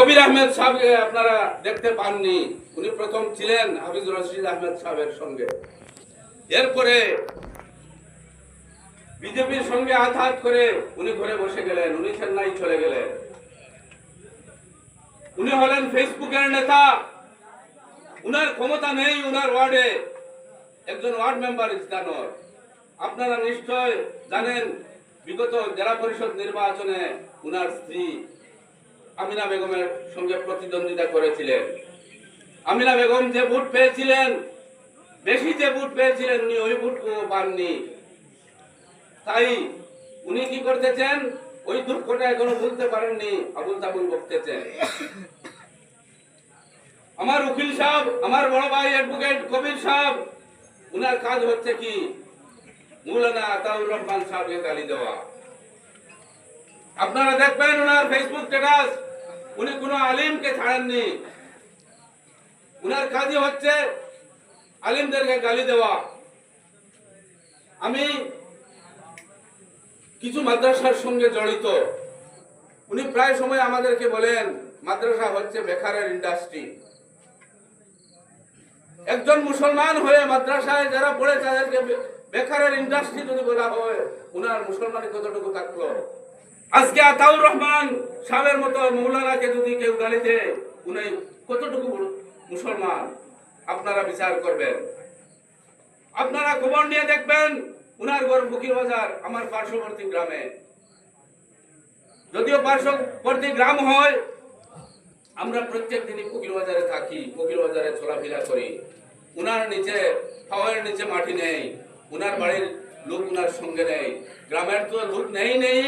কবির আহমেদ সাহেবকে আপনারা দেখতে পাননি। উনি প্রথম ছিলেন হাফিজুর রশিদ আহমেদ সাহেবের সঙ্গে। এরপরে বিজেপির সঙ্গে হাত করে উনি ঘরে বসে গেলেন, উনি চেন্নাই চলে গেলেন। উনি হলেন ফেসবুকের নেতা। উনার ক্ষমতা নেই উনার ওয়ার্ডে। একজন ওয়ার্ড মেম্বার ইস্তানর আপনারা নিশ্চয় জানেন, বিগত জেলা পরিষদ নির্বাচনে উনার স্ত্রী আমিনা বেগমের সঙ্গে প্রতিদ্বন্দ্বিতা করেছিলেন। আমিনা বেগম যে ভোট পেয়েছিলেন, বেশি যে ভোট পেয়েছিলেন উনি ওই ভোটও পাননি। তাই উনি কি করতেছেন? ওই দুঃখটা এখনও ভুলতে পারেননি, আবুল তাবুল বকতেছেন। আমার উকিল সাহেব, আমার বড় ভাই অ্যাডভোকেট কবির সাহেব, উনার কাজ হচ্ছে কি? মৌলানা আতাউর রহমান সাহেবকে গালি দেওয়া। আপনারা দেখবেন ওনার ফেসবুক স্ট্যাটাস উনি কোনো আলিমকে ছাড়েননি। উনার কাজই হচ্ছে আলিমদেরকে গালি দেওয়া। আমি কিছু মাদ্রাসার সঙ্গে জড়িত। উনি প্রায় সময় আমাদেরকে বলেন, মাদ্রাসা হচ্ছে বেকারের ইন্ডাস্ট্রি একজন মুসলমান হয়ে মাদ্রাসায় যারা পড়ে তাদেরকে বেকারের ইন্ডাস্ট্রি যদি বলা হয়, উনার মুসলমানের কতটুকু থাকল আজকে আতাউর রহমান সাহেবের মতো মৌলানাকে যদি কেউ গালি দেয় উনি কতটুকু মুসলমান? আপনারা বিচার করবেন। আপনারা খবর নিয়ে দেখবেন, উনার ঘর ফকির বাজার, আমার পার্শ্ববর্তী গ্রামে। যদিও পার্শ্ববর্তী গ্রাম হয়, আমরা প্রত্যেক দিনই ফকির বাজারে থাকি, ফকির বাজারে চলাফেরা করি। উনার নিচে পাওয়ার নিচে মাটি নেই, উনার বাড়ির লোক উনার সঙ্গে নেই। গ্রামের তো লোক নেই নেই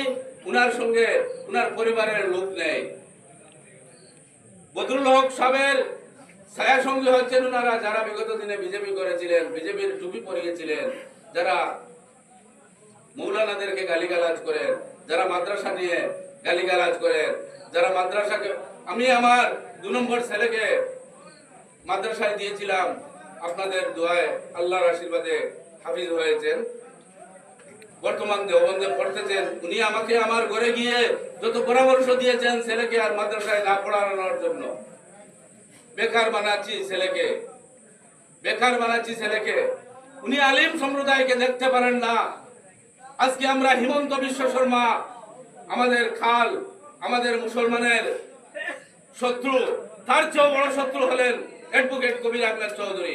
উনার সঙ্গে উনার পরিবারের লোক নেই। বদরুল হক সাহেবের ছায়া সঙ্গী হচ্ছেন ওনারা যারা বিগত দিনে বিজেপি করেছিলেন, বিজেপির টুপি পরিয়েছিলেন, যারা মৌলানাদেরকে গালিগালাজ করেন, যারা মাদ্রাসা নিয়ে গালিগালাজ করেন, যারা মাদ্রাসাকে, আমি আমার দু নম্বর ছেলেকে মাদ্রাসায় দিয়েছিলাম। আপনাদের দোয়ায় আল্লাহর আশীর্বাদে হাফিজ হয়েছেন। বর্তমান দেওবন্দে পড়তেছেন, উনি আমাকে আমার ঘরে গিয়ে যত পরামর্শ দিয়েছেন ছেলেকে আর মাদ্রাসায় না পড়ানোর জন্য। বেকার বানাচ্ছি ছেলেকে। বেকার বানাচ্ছি ছেলেকে। উনি আলিম সম্প্রদায়কে দেখতে পারেন না। আজকে আমরা হিমন্ত বিশ্ব শর্মা, আমাদের খাল, আমাদের মুসলমানের শত্রু, তার চেয়েও বড় শত্রু হলেন অ্যাডভোকেট কবির আহমেদ চৌধুরী।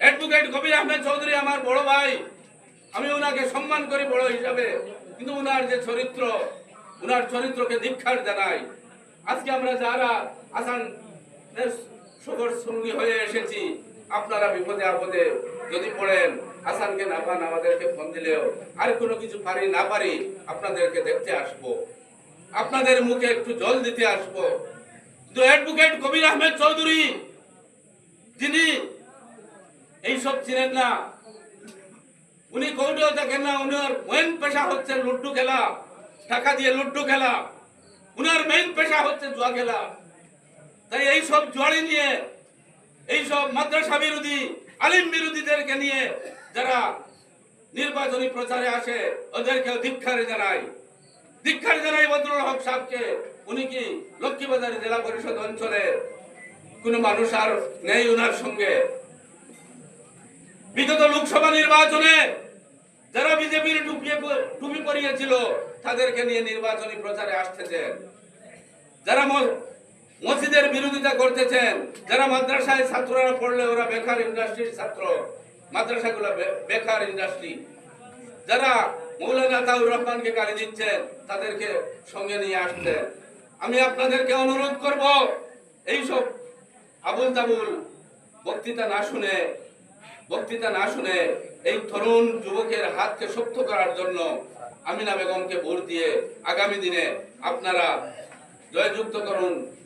অ্যাডভোকেট কবির আহমেদ চৌধুরী আমার বড় ভাই। আমি ওনাকে সম্মান করি বড় হিসাবে, কিন্তু ওনার যে চরিত্র ওনার চরিত্রকে দীক্ষার জানাই। আজকে আমরা যারা আসান শহর সঙ্গী হয়ে এসেছি, আপনারা বিপদে আপদে যদি পড়েন, আসানকে না পান আমাদেরকে ফোন দিলেও, আর কোনো কিছু পারি না পারি আপনাদেরকে দেখতে আসব। আপনাদের মুখে একটু জল দিতে আসব। কিন্তু অ্যাডভোকেট কবির আহমেদ চৌধুরী, যিনি এইসব চিনেন না উনি কৌটেও দেখেন না, উনার মেন পেশা হচ্ছে লুড্ডু খেলা টাকা দিয়ে লুড্ডু খেলা। উনার মেন পেশা হচ্ছে জুয়া খেলা। তাই এই সব জড়ি নিয়ে, এই সব মাদ্রাসা বিরোধী, আলিম বিরোধীদেরকে নিয়ে যারা নির্বাচনী প্রচারে আসে ওদেরকে ধিক্ষারে জানাই। ধিক্ষার জানাই বদরুল হক সাহেবকে। উনি কি লক্ষ্মীবাজার জেলা পরিষদ অঞ্চলে কোনো মানুষ আর নেই উনার সঙ্গে? বিগত লোকসভা নির্বাচনে যারা বিজেপির টুপি পরিয়েছিল, তাদেরকে নিয়ে নির্বাচনী প্রচারে আসতেছেন। যারা মসজিদের বিরোধিতা করতেছেন, যারা মাদ্রাসায় ছাত্ররা পড়লে ওরা বেকার ইন্ডাস্ট্রির ছাত্র। মাদ্রাসাগুলো বেকার ইন্ডাস্ট্রি। যারা মৌলানা তাউর রহমানকে গালি দিচ্ছেন, তাদেরকে সঙ্গে নিয়ে আসতেন। আমি আপনাদেরকে অনুরোধ করব, এইসব আবুল তাবুল বক্তৃতা না শুনে বক্তৃতা না শুনে এই তরুণ যুবকের হাতকে শক্ত করার জন্য আমিনা বেগমকে ভোট দিয়ে আগামী দিনে আপনারা জয়যুক্ত করুন।